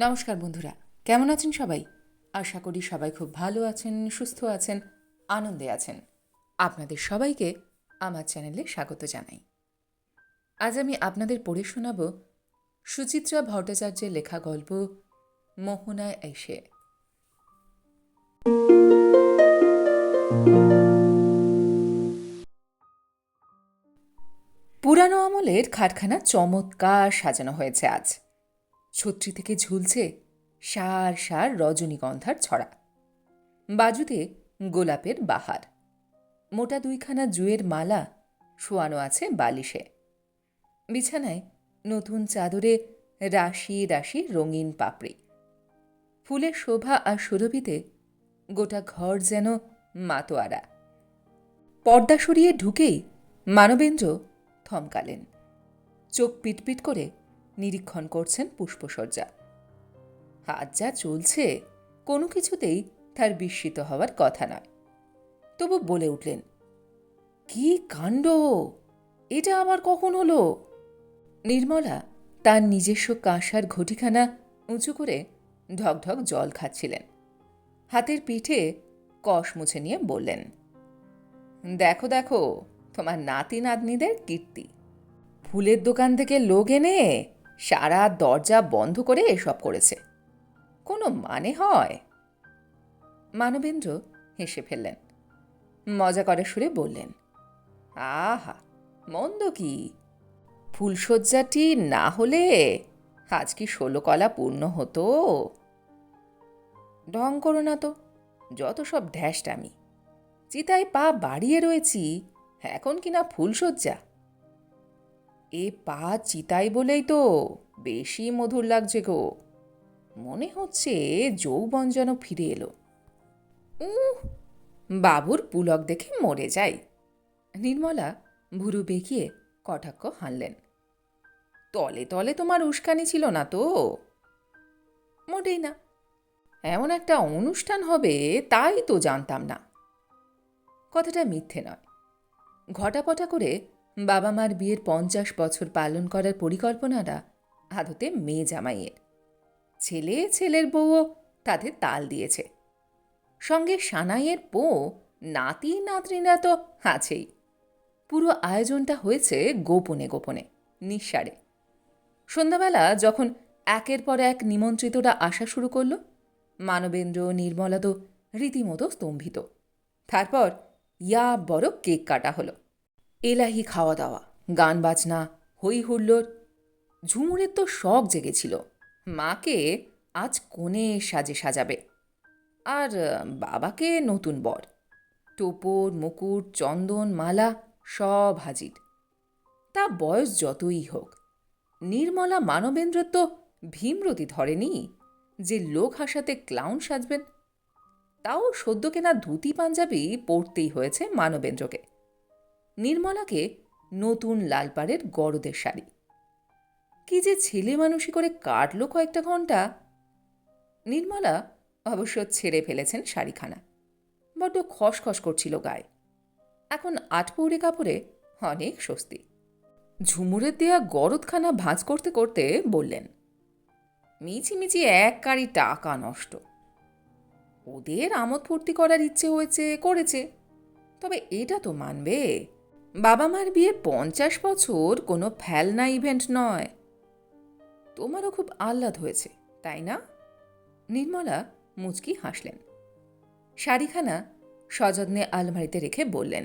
নমস্কার বন্ধুরা, কেমন আছেন সবাই? আশা করি সবাই খুব ভালো আছেন, সুস্থ আছেন, আনন্দে আছেন। আপনাদের সবাইকে আমার চ্যানেলে স্বাগত জানাই। আজ আমি আপনাদের পড়ে শোনাব সুচিত্রা ভট্টাচার্যের লেখা গল্প মোহনায় এসে। পুরানো আমলের খাটখানা চমৎকার সাজানো হয়েছে আজ। ছত্রি থেকে ঝুলছে সার সার রজনীগন্ধার ছড়া। বাজুতে গোলাপের বাহার। মোটা দুইখানা জুয়ের মালা শোয়ানো আছে বালিশে। বিছানায় নতুন চাদরে রাশি রাশি রঙিন পাপড়ি। ফুলের শোভা আর সুরভিতে গোটা ঘর যেন মাতোয়ারা। পর্দা সরিয়ে ঢুকেই মানবেন্দ্র থমকালেন। চোখ পিটপিট করে নিরীক্ষণ করছেন পুষ্পসজ্জা। হাত যা চলছে, কোনো কিছুতেই তার বিস্মিত হওয়ার কথা নয়। তবু বলে উঠলেন, কি কাণ্ড? এটা আবার কখন হলো? নির্মলা তার নিজস্ব কাঁসার ঘটিখানা উঁচু করে ঢকঢক জল খাচ্ছিলেন। হাতের পিঠে কষ মুছে নিয়ে বললেন, দেখো দেখো, তোমার নাতি নাতনিদের কীর্তি। ফুলের দোকান থেকে লোক এনে সারা দরজা বন্ধ করে এসব করেছে। কোনো মানে হয়? মানবেন্দ্র হেসে ফেললেন। মজা করে সুরে বললেন, আহা, মন্দ কি? ফুলশয্যাটি না হলে আজ কি ষোলো কলা পূর্ণ হতো? ঢং করো না তো, যত সব ঢ্যাসটামি চিতায় পা বাড়িয়ে রয়েছি, এখন কিনা ফুলশয্যা? এ পা চিতাই বলেই তো বেশি মধুর লাগছে গো। মনে হচ্ছে যৌবন যেন ফিরে এলো। উহ, বাবুর পুলক দেখে মরে যাই। নির্মলা ভুরু বেঁকিয়ে কটাক্ষ হানলেন। তলে তলে তোমার উস্কানি ছিল না তো? মোটেই না। এমন একটা অনুষ্ঠান হবে, তাই তো জানতাম না। কথাটা মিথ্যে নয়। ঘটাপটা করে বাবা মার বিয়ের পঞ্চাশ বছর পালন করার পরিকল্পনাটা আদতে মেয়ে জামাইয়ের। ছেলে ছেলের বউও তাতে তাল দিয়েছে। সঙ্গে সানাইয়ের বউ, নাতি, নাতনিরা তো আছেই। পুরো আয়োজনটা হয়েছে গোপনে গোপনে, নিঃসারে। সন্ধ্যাবেলা যখন একের পর এক নিমন্ত্রিতরা আসা শুরু করল, মানবেন্দ্র, নির্মলা তো রীতিমতো স্তম্ভিত। তারপর ইয়া বড় কেক কাটা হলো। এলাহি খাওয়া দাওয়া গান বাজনা হই হুল্লোর ঝুমুরের তো শখ জেগেছিল। মাকে আজ কোণে সাজে সাজাবে। আর বাবাকে নতুন বর। টোপর, মুকুট, চন্দন, মালা সব হাজির। তা বয়স যতই হোক, নির্মলা মানবেন্দ্র তো ভীমরতি ধরেনি যে লোক হাসাতে ক্লাউন সাজবেন। তাও সদ্য কেনা ধুতি পাঞ্জাবি পরতেই হয়েছে মানবেন্দ্রকে। নির্মলাকে নতুন লালপাড়ের গরদের শাড়ি। কি যে ছেলে মানুষই করে কাটল কয়েকটা ঘণ্টা নির্মলা অবশ্য ছেড়ে ফেলেছেন শাড়িখানা। বড্ড খসখস করছিল গায়ে। এখন আটপৌরে কাপড়ে অনেক স্বস্তি। ঝুমুরের দেয়া গরদখানা ভাঁজ করতে করতে বললেন মিছিমিছি এক কারি টাকা নষ্ট। ওদের আমোদ ফুর্তি করার ইচ্ছে হয়েছে, করেছে। তবে এটা তো মানবে। বাবা মার বিয়ে পঞ্চাশ বছর কোনো ফেলনা ইভেন্ট নয়। তোমারও খুব আহ্লাদ হয়েছে, তাই না? নির্মলা মুচকি হাসলেন। শাড়িখানা সযত্নে আলমারিতে রেখে বললেন,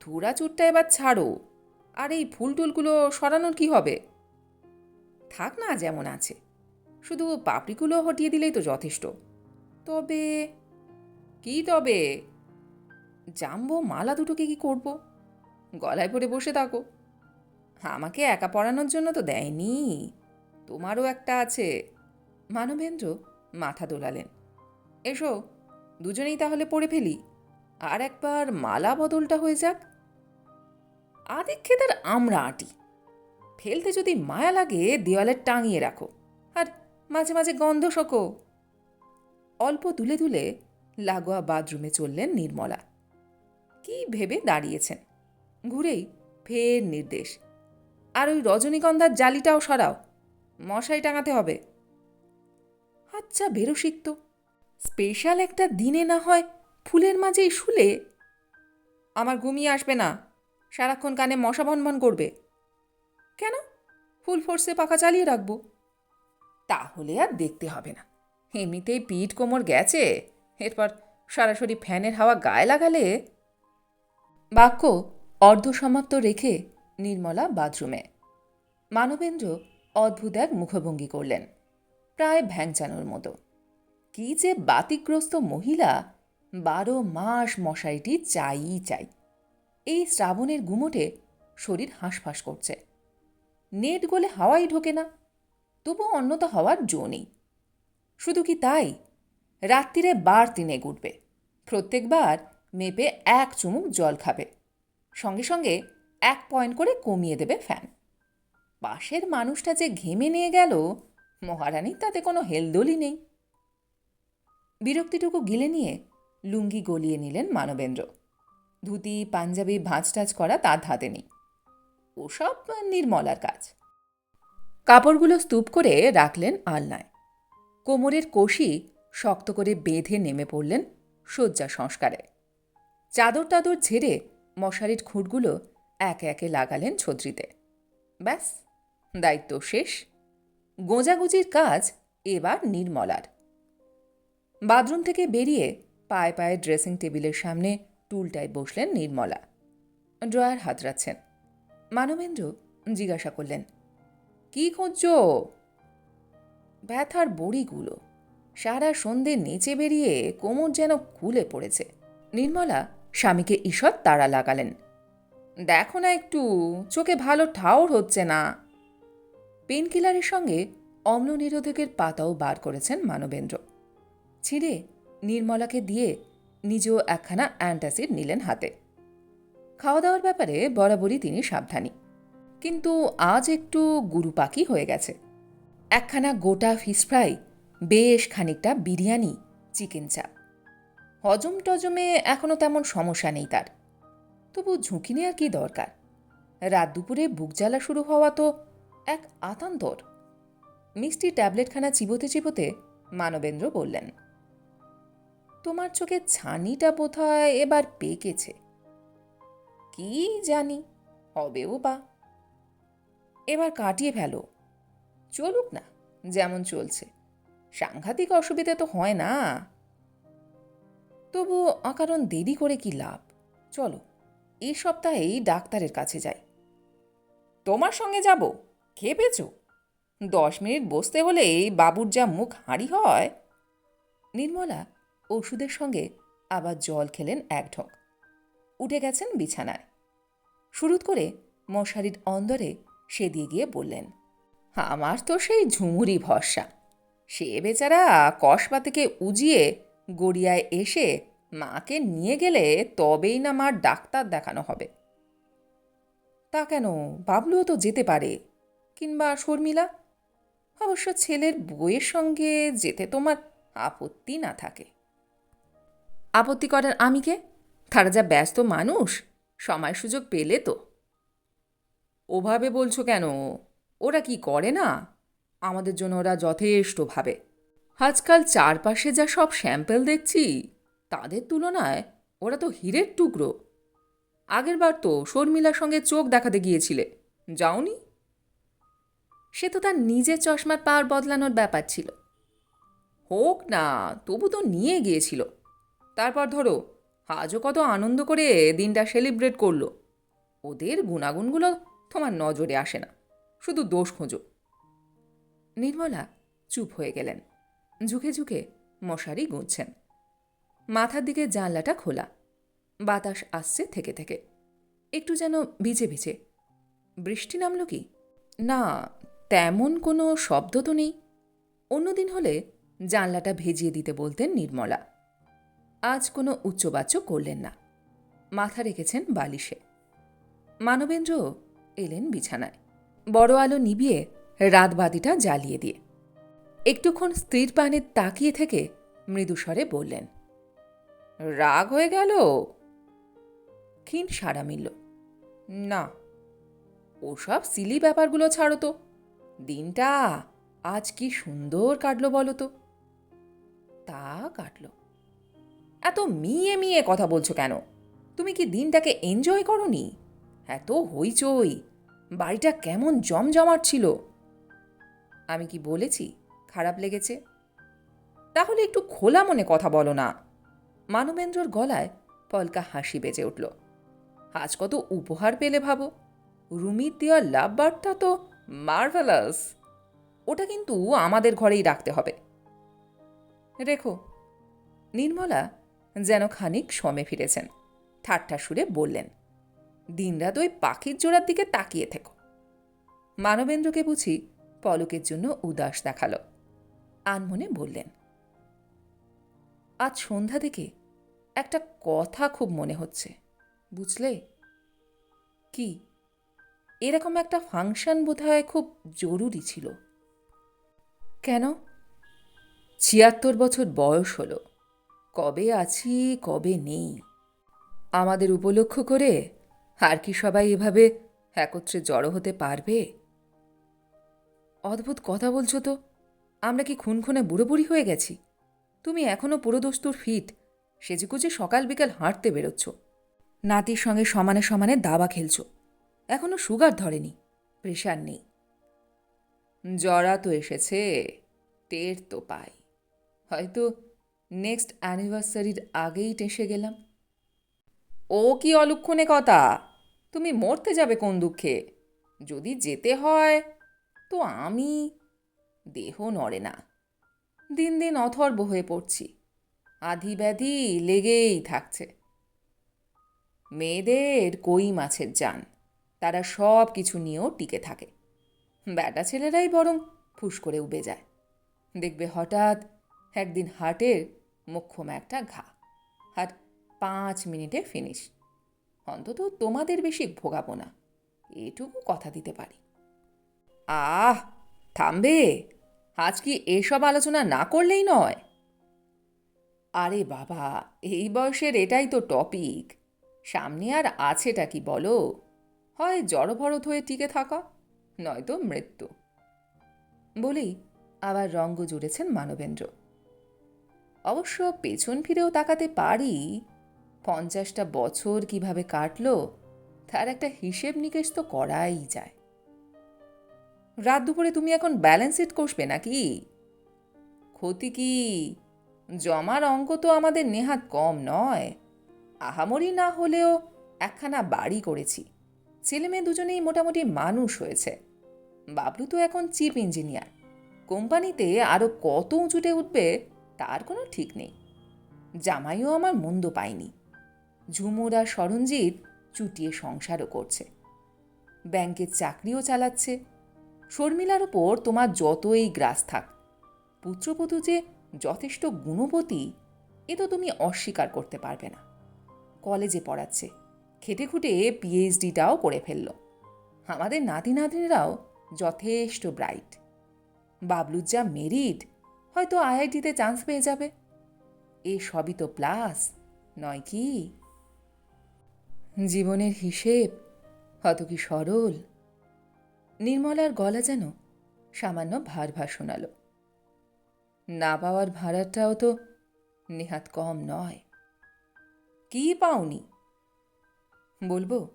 ধুরা চুরটা এবার ছাড়ো, আর এই ফুল টুলগুলো সরানোর কি হবে? থাক না, যেমন আছে। শুধু পাপড়িগুলো হটিয়ে দিলেই তো যথেষ্ট। তবে, কি তবে? জাম্বো, মালা দুটোকে কি করব? গলায় পরে বসে থাকো। আমাকে একা পড়ানোর জন্য তো দেয়নি। তোমারও একটা আছে। মানবেন্দ্র মাথা দোলালেন। এসো, দুজনেই তাহলে পড়ে ফেলি। আর একবার মালা বদলটা হয়ে যাক। আদিক্ষেতার আমরা আটি। ফেলতে যদি মায়া লাগে দেওয়ালে টাঙিয়ে রাখো। আর মাঝে মাঝে গন্ধ শোকো। অল্প তুলে তুলে লাগোয়া বাথরুমে চললেন নির্মলা। কি ভেবে দাঁড়িয়েছেন? ঘুরেই ফের নির্দেশ। আর ওই রজনীগন্ধার জালিটাও সরাও, মশাই টাঙাতে হবে। আচ্ছা বেরোসিক তো। স্পেশাল একটা দিনে না হয় ফুলের মাঝেই শুলে? আমার ঘুমিয়ে আসবে না, সারাক্ষণ কানে মশা ভনভন করবে। কেন? ফুল ফোর্সে পাখা চালিয়ে রাখব। তাহলে আর দেখতে হবে না। এমনিতেই পিঠ কোমর গেছে, এরপর সরাসরি ফ্যানের হাওয়া গায়ে লাগালে? বাক্য অর্ধসমাপ্ত রেখে নির্মলা বাথরুমে। মানবেন্দ্র অদ্ভুত এক মুখভঙ্গি করলেন। প্রায় ভ্যাংচানোর মতো। কি যে বাতিগ্রস্ত মহিলা, বারো মাস মশারিটি চাইই চাই। এই শ্রাবণের গুমোটে শরীর হাঁসফাঁস করছে। নেট গলে হাওয়াই ঢোকে না। তবু অন্যতা হওয়ার জো নেই। শুধু কি তাই? রাত্রিরে বার তিনে উঠবে প্রত্যেকবার মেপে এক চুমুক জল খাবে। সঙ্গে সঙ্গে এক পয়েন্ট করে কমিয়ে দেবে ফ্যান পাশের মানুষটা যে ঘেমে নিয়ে গেল মহারানীর তাতে কোনো হেলদোলই নেই। বিরক্তিটুকু গিলে নিয়ে লুঙ্গি গলিয়ে নিলেন মানবেন্দ্র। ধুতি, পাঞ্জাবি ভাঁজ টাজ করা তার হাতে নেই। ওসব নির্মলার কাজ। কাপড়গুলো স্তূপ করে রাখলেন আলনায়। কোমরের কষি শক্ত করে বেঁধে নেমে পড়লেন শয্যা সংস্কারে। চাদর টাদর ঝেড়ে মশারির খুঁটগুলো একে একে লাগালেন ছদ্রিতে ব্যাস, দায়িত্ব শেষ। গোঁজাগুজির কাজ এবার নির্মলার। বাথরুম থেকে বেরিয়ে পায়ে পায়ে ড্রেসিং টেবিলের সামনে টুলটায় বসলেন নির্মলা। ড্রয়ার হাতড়াচ্ছেন। মানবেন্দ্র জিজ্ঞাসা করলেন, কি খুঁজছ? ব্যথার বড়িগুলো। সারা সন্ধে নেচে বেরিয়ে কোমর যেন খুলে পড়েছে। নির্মলা স্বামীকে ঈষৎ তাড়া লাগালেন। দেখো না একটু, চোখে ভালো ঠাউর হচ্ছে না। পেনকিলারের সঙ্গে অম্ল নিরোধকের পাতাও বার করেছেন মানবেন্দ্র। ছিঁড়ে নির্মলাকে দিয়ে নিজেও একখানা অ্যান্টাসিড নিলেন হাতে। খাওয়া দাওয়ার ব্যাপারে বরাবরই তিনি সাবধানী। কিন্তু আজ একটু গুরু গুরুপাকি হয়ে গেছে। একখানা গোটা ফিশ ফ্রাই, বেশ খানিকটা বিরিয়ানি, চিকেন চাপ। হজম টজমে এখনও তেমন সমস্যা নেই তার। তবু ঝুঁকি নেওয়ার কি দরকার? রাত দুপুরে বুক জ্বালা শুরু হওয়া তো এক আতান্তর মিষ্টি ট্যাবলেটখানা চিবোতে চিবোতে মানবেন্দ্র বললেন, তোমার চোখে ছানিটা বোধহয় এবার পেকেছে। কি জানি, হবেও বা। এবার কাটিয়ে ফেলো। চলুক না, যেমন চলছে। সাংঘাতিক অসুবিধা তো হয় না। তবু অকারণ দেরি করে কি লাভ? চলো, এই সপ্তাহেই ডাক্তারের কাছে যাই। তোমার সঙ্গে যাব? খেপেছ? দশ মিনিট বসতে হলে এই বাবুর যা মুখ হাঁড়ি হয়। নির্মলা ওষুধের সঙ্গে আবার জল খেলেন এক ঢোক। উঠে গেছেন বিছানায়। শুরুত করে মশারির অন্দরে সে দিয়ে গিয়ে বললেন, আমার তো সেই ঝুমুরি ভরসা। সে বেচারা কসবা থেকে উজিয়ে গড়িয়ায় এসে মাকে নিয়ে গেলে তবেই না মার ডাক্তার দেখানো হবে। তা কেন? বাবলুও তো যেতে পারে, কিংবা শর্মিলা? অবশ্য ছেলের বইয়ের সঙ্গে যেতে তোমার আপত্তি না থাকে। আপত্তি করার আমি কে? তারা যা ব্যস্ত মানুষ, সময় সুযোগ পেলে তো। ওভাবে বলছো কেন? ওরা কি করে না? আমাদের জন্য ওরা যথেষ্ট ভাবে। আজকাল চারপাশে যা সব স্যাম্পেল দেখছি, তাদের তুলনায় ওরা তো হীরের টুকরো। আগেরবার তো শর্মিলার সঙ্গে চোখ দেখাতে গিয়েছিলে, যাওনি? সে তো তার নিজের চশমার পাওয়ার বদলানোর ব্যাপার ছিল। হোক না, তবু তো নিয়ে গিয়েছিল। তারপর ধরো, আজও কত আনন্দ করে দিনটা সেলিব্রেট করল। ওদের গুণাগুণগুলো তোমার নজরে আসে না, শুধু দোষ খোঁজো। নির্মলা চুপ হয়ে গেলেন। ঝুঁকে ঝুঁকে মশারি গুঁজছেন। মাথার দিকে জানলাটা খোলা। বাতাস আসছে থেকে থেকে। একটু যেন ভিজে ভিজে। বৃষ্টি নামল কি? না, তেমন কোনো শব্দ তো নেই। অন্যদিন হলে জানলাটা ভেজিয়ে দিতে বলতেন নির্মলা। আজ কোনো উচ্চবাচ্য করলেন না। মাথা রেখেছেন বালিশে। মানবেন্দ্র এলেন বিছানায়। বড় আলো নিবিয়ে রাতবাতিটা জ্বালিয়ে দিয়ে। একটুক্ষণ স্ত্রীর পানে তাকিয়ে থেকে মৃদুস্বরে বললেন, রাগ হয়ে গেল? ক্ষীণ সাড়া মিলল, না, ওসব সিলি ব্যাপারগুলো ছাড়ো তো, দিনটা আজ কি সুন্দর কাটলো বলো তো? তা কাটল। এত মিয়ে মিয়ে কথা বলছো কেন? তুমি কি দিনটাকে এনজয় করনি? এত হইচই, বাড়িটা কেমন জমজমাট ছিল? আমি কি বলেছি? খারাপ লেগেছে? তাহলে একটু খোলা মনে কথা বলো না। মানবেন্দ্রর গলায় পলকা হাসি বেজে উঠল। আজ কত উপহার পেলে ভাবো? রুমির দেওয়া লাভ বার্তা তো মার্ভেলাস। ওটা কিন্তু আমাদের ঘরেই রাখতে হবে। রেখো। নির্মলা যেন খানিক সমে ফিরেছেন। ঠাট্টা সুরে বললেন, দিনরাত ওই পাখির জোড়ার দিকে তাকিয়ে থেকো। মানবেন্দ্রকে বুঝি পলকের জন্য উদাস দেখাল। আনমনে বললেন, আজ সন্ধ্যা থেকে একটা কথা খুব মনে হচ্ছে, বুঝলে? কি? এরকম একটা ফাংশন বোধহয় খুব জরুরি ছিল। কেন? ছিয়াত্তর বছর বয়স হলো, কবে আছি, কবে নেই? আমাদের উপলক্ষ করে আর কি সবাই এভাবে একত্রে জড়ো হতে পারবে? অদ্ভুত কথা বলছো তো। আমরা কি খুন খুনে বুড়ো বুড়ি হয়ে গেছি? তুমি এখনও পুরোদস্তুর ফিট। সেজেগুজে সকাল বিকাল হাঁটতে বেরোচ্ছ। নাতির সঙ্গে সমানে সমানে দাবা খেলছ। এখনও সুগার ধরেনি। প্রেশার নেই। জরা তো এসেছে। টের তো পাই। হয়তো নেক্সট অ্যানিভার্সারির আগেই টেসে গেলাম। ও কি অলক্ষণে কথা? তুমি মরতে যাবে কোন দুঃখে? যদি যেতে হয়, তো আমি দেহ নড়ে না। দিন দিন অথর্ব হয়ে পড়ছি। আধি ব্যাধি লেগেই থাকছে। মেয়েদের কই মাছের যান তারা সব কিছু নিয়েও টিকে থাকে। ব্যাটা ছেলেরাই বরং ফুস করে উবে যায়। দেখবে হঠাৎ একদিন হাটের মোক্ষম একটা ঘা, আর পাঁচ মিনিটে ফিনিশ। অন্তত তোমাদের বেশি ভোগাবো না, এটুকু কথা দিতে পারি। আহ! থামবে? আজ কি এসব আলোচনা না করলেই নয়? আরে বাবা, এই বয়সের এটাই তো টপিক সামনে আর আছেটা কি বলো? হয় জড়ভরত হয়ে টিকে থাকা, নয়তো মৃত্যু। বলেই আবার রঙ্গ জুড়েছেন মানবেন্দ্র। অবশ্য পেছন ফিরেও তাকাতে পারি। পঞ্চাশটা বছর কীভাবে কাটলো, তার একটা হিসেব নিকেশ তো করাই যায়। রাত দুপুরে তুমি এখন ব্যালেন্স শিট কষবে নাকি? ক্ষতি কি? জমার অঙ্ক তো আমাদের নেহাত কম নয়। আহামরি না হলেও একখানা বাড়ি করেছি। ছেলে মেয়ে দুজনেই মোটামুটি মানুষ হয়েছে। বাবলু তো এখন চিফ ইঞ্জিনিয়ার কোম্পানিতে আরও কত উঁচুটে উঠবে তার কোনো ঠিক নেই। জামাইও আমার মন্দ পায়নি। ঝুমুর আর সরঞ্জিত চুটিয়ে সংসারও করছে। ব্যাংকের চাকরিও চালাচ্ছে। শর্মিলার ওপর তোমার যতই গ্রাস থাক। পুত্রবধূ যে যথেষ্ট গুণবতী, এ তো তুমি অস্বীকার করতে পারবে না। কলেজে পড়াচ্ছে, খেটে খুঁটে পিএইচডিটাও করে ফেলল। আমাদের নাতি নাতনিরাও যথেষ্ট ব্রাইট বাবলুর যা মেরিট হয়তো আইআইটিতে চান্স পেয়ে যাবে। এ সবই তো প্লাস নয় কি? জীবনের হিসেব কত কি সরল? নির্মলার গলা যেন সামান্য ভার ভার শোনাল। না পাওয়ার ভাড়াটাও তো নেহাত কম নয়। কি পাওনি? বলব,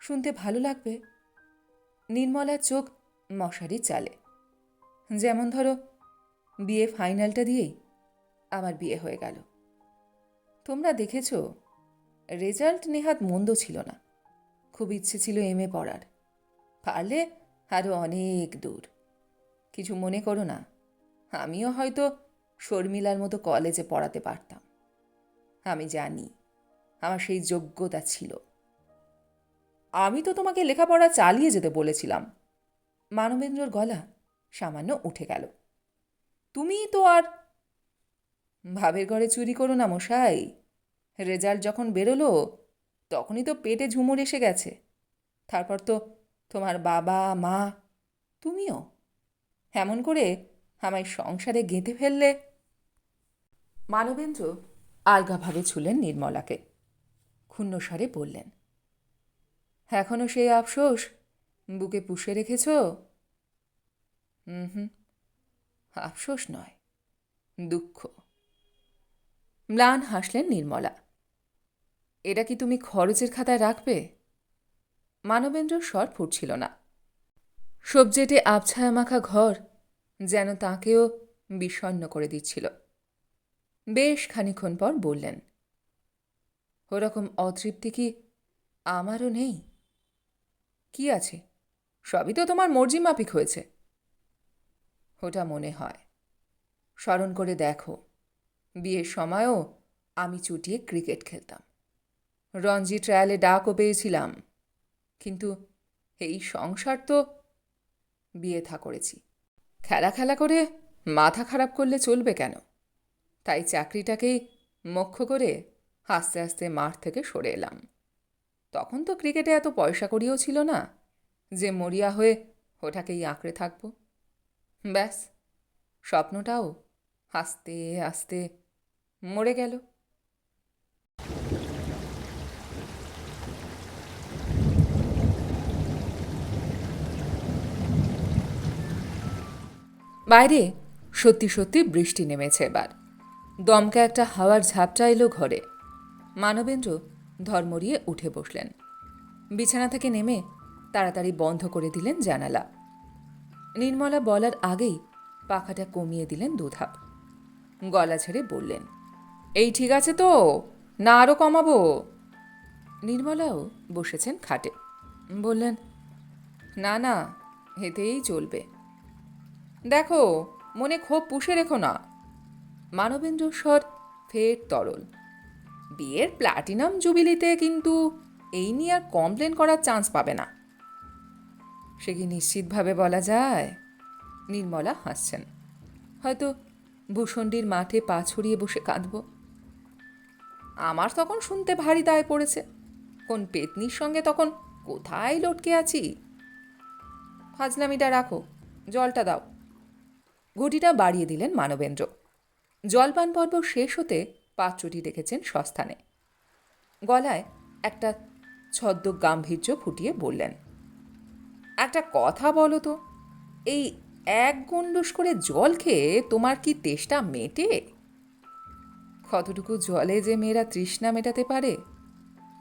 শুনতে ভালো লাগবে। নির্মলার চোখ মশারি চালে। যেমন ধরো, বিয়ে ফাইনালটা দিয়েই আমার বিয়ে হয়ে গেল। তোমরা দেখেছ, রেজাল্ট নেহাত মন্দ ছিল না। খুব ইচ্ছে ছিল এম এ পড়ার। পারলে আরও অনেক দূর। কিছু মনে করো না, আমিও হয়তো শর্মিলার মতো কলেজে পড়াতে পারতাম। আমি জানি, আমার সেই যোগ্যতা ছিল। আমি তো তোমাকে লেখাপড়া চালিয়ে যেতে বলেছিলাম। মানবেন্দ্রর গলা সামান্য উঠে গেল। তুমি তো আর ভাবের ঘরে চুরি করো না মশাই। রেজাল্ট যখন বেরোলো, তখনই তো পেটে ঝুমুর এসে গেছে। তারপর তো তোমার বাবা, মা, তুমিও এমন করে আমায় সংসারে গেঁথে ফেললে? মানবেন্দ্র আলগাভাবে ছুলেন নির্মলাকে। ক্ষুণ্ণস্বরে বললেন এখনও সেই আফসোস বুকে পুষে রেখেছ? হুম হুম, আফসোস নয়, দুঃখ। ম্লান হাসলেন নির্মলা, এটা কি তুমি খরচের খাতায় রাখবে? মানবেন্দ্র স্বর ফুটছিল না। সবজেটে আবছায়া মাখা ঘর যেন তাকেও বিষণ্ন করে দিচ্ছিল। বেশ খানিক্ষণ পর বললেন, ওরকম অতৃপ্তি কি আমারও নেই? কি আছে? সবই তো তোমার মর্জি মাফিক হয়েছে। ওটা মনে হয়। স্মরণ করে দেখো, বিয়ের সময়ও আমি চুটিয়ে ক্রিকেট খেলতাম। রঞ্জি ট্রায়ালে ডাকও পেয়েছিলাম। কিন্তু এই সংসার তো বিয়ে থা করেছি। খেলা খেলা করে মাথা খারাপ করলে চলবে কেন? তাই চাকরিটাকেই মুখ্য করে আস্তে আস্তে মাঠ থেকে সরে এলাম। তখন তো ক্রিকেটে এত পয়সা করিও ছিল না যে মরিয়া হয়ে ওটাকেই আঁকড়ে থাকব। ব্যাস, স্বপ্নটাও আস্তে আস্তে মরে গেল। বাইরে, সত্যি সত্যি বৃষ্টি নেমেছে এবার। দমকা একটা হাওয়ার ঝাপটা এলো ঘরে। মানবেন্দ্র ধর্মরিয়ে উঠে বসলেন। বিছানা থেকে নেমে তাড়াতাড়ি বন্ধ করে দিলেন জানালা। নির্মলা বলার আগেই পাখাটা কমিয়ে দিলেন দুধাপ। গলা ছেড়ে বললেন, এই ঠিক আছে তো, না আরও কমাবো? নির্মলাও বসেছেন খাটে। বললেন, না না এতেই চলবে। দেখো, মনে ক্ষোভ পুষে রেখো না। মানবেন্দ্র স্বর ফের তরল। বিয়ের প্লাটিনাম জুবিলিতে কিন্তু এই নিয়ে আর কমপ্লেন করার চান্স পাবে না। সে কি নিশ্চিতভাবে বলা যায়? নির্মলা হাসছেন। হয়তো ভূষণ্ডির মাঠে পা ছড়িয়ে বসে কাঁদব। আমার তখন শুনতে ভারী দায় পড়েছে। কোন পেতনির সঙ্গে তখন কোথায় লটকে আছি? ফাজলামিটা রাখো, জলটা দাও। ঘটিটা বাড়িয়ে দিলেন মানবেন্দ্র। জলপান পর্ব শেষ হতে পাত্রটি রেখেছেন সস্থানে। গলায় একটা ছদ্ম গাম্ভীর্য ফুটিয়ে বললেন, একটা কথা বলো তো, এই এক গন্ডুস করে জল খেয়ে তোমার কি তেষ্টা মেটে? কতটুকু জলে যে মেয়েরা তৃষ্ণা মেটাতে পারে,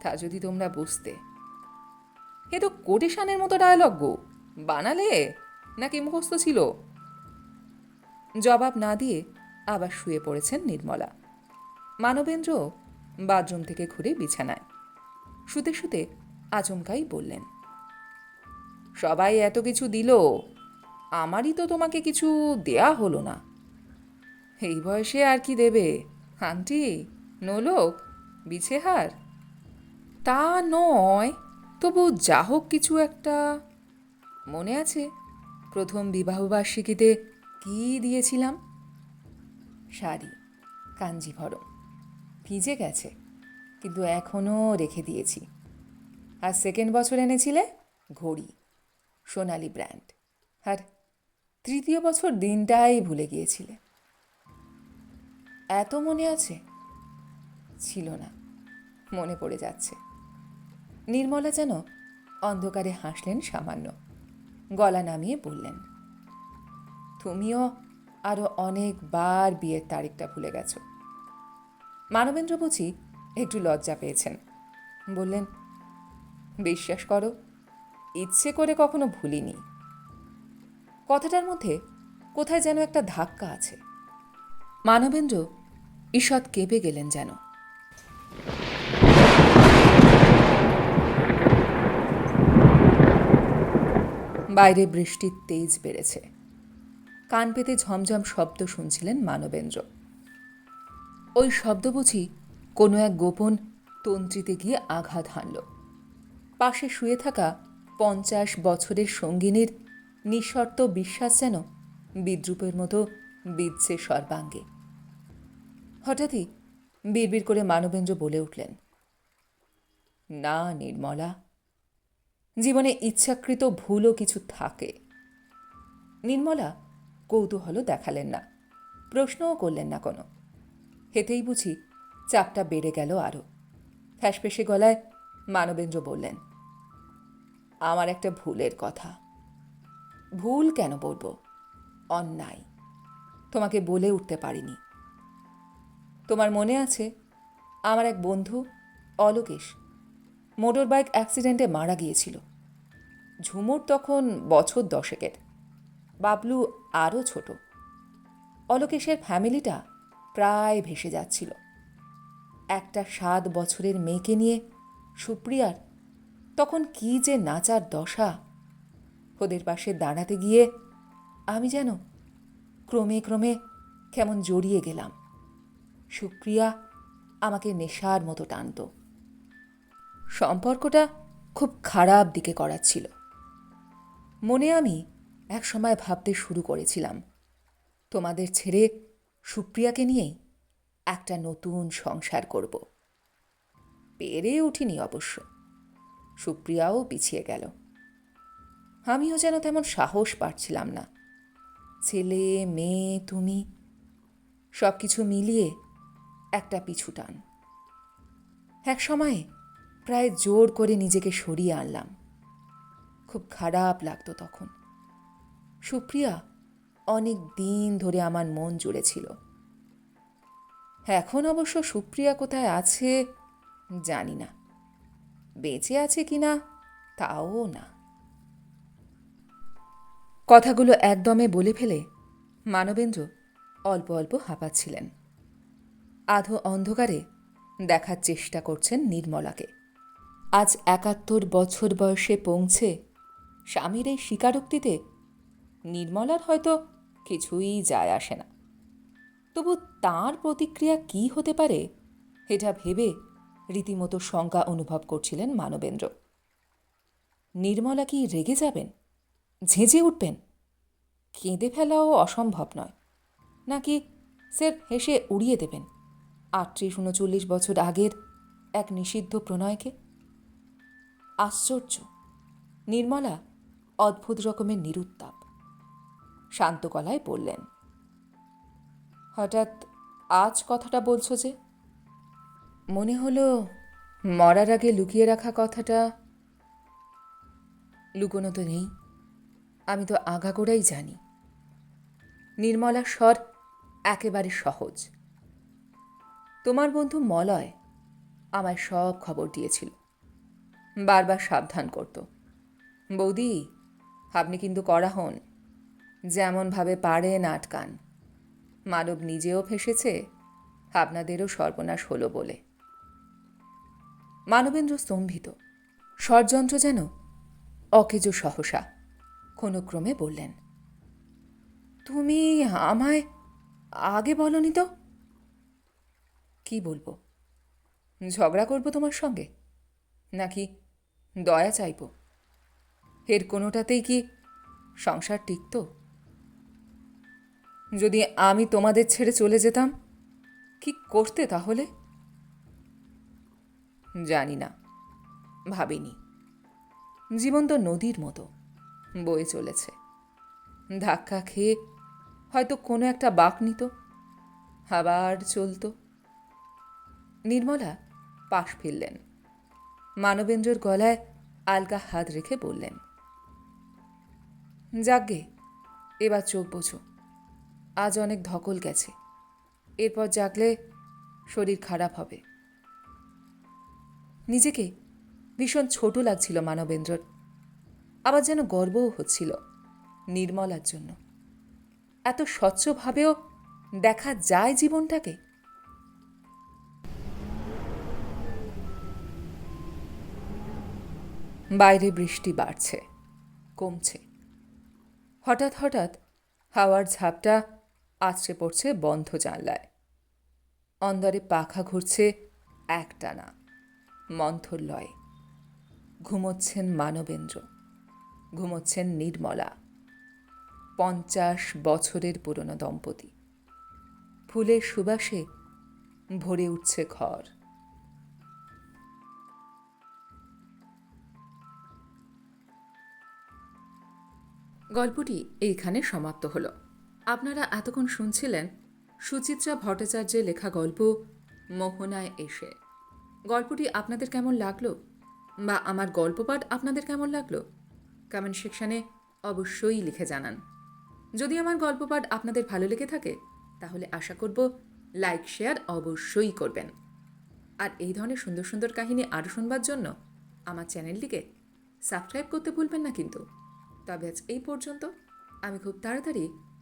তা যদি তোমরা বুঝতে। এ তো কোটেশানের মতো ডায়লগ গো, বানালে নাকি মুখস্থ ছিল? জবাব না দিয়ে আবার শুয়ে পড়েছেন নির্মলা। মানবেন্দ্র বাথরুম থেকে ঘুরে বিছানায়। শুতে শুতে আচমকাই বললেন, সবাই এত কিছু দিল, আমারই তো তোমাকে কিছু দেয়া হলো না। এই বয়সে আর কি দেবে? আন্টি, নোলক, বিছেহার? তা নয়, তবু যা হোক কিছু একটা। মনে আছে, প্রথম বিবাহবার্ষিকীতে কি দিয়েছিলাম? শাড়ি, কাঞ্জি কাঞ্জিভরম ভিজে গেছে, কিন্তু এখনও রেখে দিয়েছি। আর সেকেন্ড বছর এনেছিলে ঘড়ি, সোনালি ব্র্যান্ড আর তৃতীয় বছর দিনটাই ভুলে গিয়েছিলে। এত মনে আছে? ছিল না, মনে পড়ে যাচ্ছে। নির্মলা যেন অন্ধকারে হাসলেন সামান্য, গলা নামিয়ে বললেন তুমিও আরও অনেকবার বিয়ের তারিখটা ভুলে গেছো। মানবেন্দ্র বুঝি একটু লজ্জা পেয়েছেন। বললেন, বিশ্বাস করো, ইচ্ছে করে কখনো ভুলিনি। কথাটার মধ্যে কোথায় যেন একটা ধাক্কা আছে। মানবেন্দ্র ঈষৎ কেঁপে গেলেন যেন। বাইরে বৃষ্টির তেজ বেড়েছে। কান পেতে ঝমঝম শব্দ শুনছিলেন মানবেন্দ্র। ওই শব্দ বুঝি কোনো এক গোপন তন্ত্রীতে গিয়ে আঘাত হানল। পাশে শুয়ে থাকা পঞ্চাশ বছরের সঙ্গিনীর নিঃশর্ত বিশ্বাস যেন বিদ্রুপের মতো বিধছে সর্বাঙ্গে। হঠাৎই বিড়বিড় করে মানবেন্দ্র বলে উঠলেন, না নির্মলা, জীবনে ইচ্ছাকৃত ভুলও কিছু থাকে। নির্মলা কৌতূহলও দেখালেন না। প্রশ্নও করলেন না কোনো। হেতেই বুঝি চাপটা বেড়ে গেল আরও। ফ্যাসফেসে গলায় মানবেন্দ্র বললেন, আমার একটা ভুলের কথা। ভুল কেন বলব? অন্যায়। তোমাকে বলে উঠতে পারিনি। তোমার মনে আছে, আমার এক বন্ধু অলোকেশ মোটর বাইক অ্যাক্সিডেন্টে মারা গিয়েছিল। ঝুমুর তখন বছর দশেকের। বাবলু আরও ছোট। অলোকেশের ফ্যামিলিটা প্রায় ভেসে যাচ্ছিল। একটা সাত বছরের মেয়েকে নিয়ে সুপ্রিয়ার তখন কি যে নাচার দশা। ওদের পাশে দাঁড়াতে গিয়ে আমি যেন ক্রমে ক্রমে কেমন জড়িয়ে গেলাম। সুপ্রিয়া আমাকে নেশার মতো টানত। সম্পর্কটা খুব খারাপ দিকে করাচ্ছিল। মনে আমি এক সময় ভাবতে শুরু করেছিলাম, তোমাদের ছেড়ে সুপ্রিয়াকে নিয়েই একটা নতুন সংসার করব। পেরে উঠিনি অবশ্য। সুপ্রিয়াও পিছিয়ে গেল। আমিও যেন তেমন সাহস পাচ্ছিলাম না। ছেলে, মেয়ে, তুমি সব কিছু মিলিয়ে একটা পিছু টান। এক সময়ে প্রায় জোর করে নিজেকে সরিয়ে আনলাম। খুব খারাপ লাগতো তখন। সুপ্রিয়া, অনেক দিন ধরে আমার মন জুড়েছিল। এখন অবশ্য সুপ্রিয়া কোথায় আছে, জানি না। বেঁচে আছে কিনা তাও না। কথাগুলো একদমে বলে ফেলে মানবেন্দ্র অল্প অল্প হাঁপাচ্ছিলেন। আধো অন্ধকারে দেখার চেষ্টা করছেন নির্মলাকে। আজ একাত্তর বছর বয়সে পৌঁছে স্বামীর এই স্বীকারোক্তিতে নির্মলার হয়তো কিছুই যায় আসে না। তবু তার প্রতিক্রিয়া কি হতে পারে, এটা ভেবে রীতিমতো শঙ্কা অনুভব করছিলেন মানবেন্দ্র। নির্মলা কি রেগে যাবেন? ঝেঁঝে উঠবেন? কেঁদে ফেলাও অসম্ভব নয়। নাকি স্যার হেসে উড়িয়ে দেবেন আটত্রিশ উনচল্লিশ বছর আগের এক নিষিদ্ধ প্রণয়কে? আশ্চর্য। নির্মলা অদ্ভুত রকমের নিরুত্তাপ। শান্ত গলায় বললেন, হঠাৎ আজ কথাটা বলছো যে? মনে হলো মরার আগে লুকিয়ে রাখা কথাটা লুকোনো তো নেই। আমি তো আগাগোড়াই জানি। নির্মলা স্বর একেবারে সহজ। তোমার বন্ধু মলয় আমায় সব খবর দিয়েছিল। বারবার সাবধান করত। বৌদি, আপনি কিন্তু করা হন। যেমনভাবে পারেন আটকান। মানব নিজেও ফেসেছে, আপনাদেরও সর্বনাশ হলো বলে। মানবেন্দ্র স্তম্ভিত। ষড়যন্ত্র যেন অকেজো সহসা কোনো ক্রমে বললেন, তুমি আমায় আগে বলনি তো? কি বলব? ঝগড়া করব তোমার সঙ্গে? নাকি দয়া চাইব? এর কোনোটাতেই কি সংসার টিকত? যদি আমি তোমাদের ছেড়ে চলে যেতাম, কি করতে তাহলে? জানি না, ভাবিনি। জীবন তো নদীর মতো, বয়ে চলেছে। ধাক্কা খেয়ে হয়তো কোনো একটা বাঁক নিত, আবার চলতো। নির্মলা পাশ ফিরলেন। মানবেন্দ্রর গলায় আলগা হাত রেখে বললেন যাকগে এবার চোখ বোঝো। আজ অনেক ধকল গেছে। এরপর জাগলে শরীর খারাপ হবে। নিজেকে ভীষণ ছোট লাগছিল মানবেন্দ্রর। আবার যেন গর্বও হচ্ছিল নির্মলার জন্য। এত স্বচ্ছভাবেও দেখা যায় জীবনটাকে। বাইরে বৃষ্টি বাড়ছে, কমছে। হঠাৎ হঠাৎ হাওয়ার ঝাপটা আছড়ে পড়ছে বন্ধ জানলায়। অন্দরে পাখা ঘুরছে একটানা। মন্থর লয়ে ঘুমোচ্ছেন মানবেন্দ্র। ঘুমোচ্ছেন নির্মলা। পঞ্চাশ বছরের পুরনো দম্পতি। ফুলের সুবাসে ভরে উঠছে ঘর। গল্পটি এইখানে সমাপ্ত হলো। আপনারা এতক্ষণ শুনছিলেন সুচিত্রা ভট্টাচার্যের লেখা গল্প মোহনায় এসে। গল্পটি আপনাদের কেমন লাগল? বা আমার গল্প পাঠ আপনাদের কেমন লাগল? কমেন্ট সেকশানে অবশ্যই লিখে জানান। যদি আমার গল্প পাঠ আপনাদের ভালো লেগে থাকে, তাহলে আশা করব লাইক শেয়ার অবশ্যই করবেন। আর এই ধরনের সুন্দর সুন্দর কাহিনী আরও শুনবার জন্য আমার চ্যানেলটিকে সাবস্ক্রাইব করতে ভুলবেন না কিন্তু। তবে আজ এই পর্যন্ত, আমি খুব তাড়াতাড়ি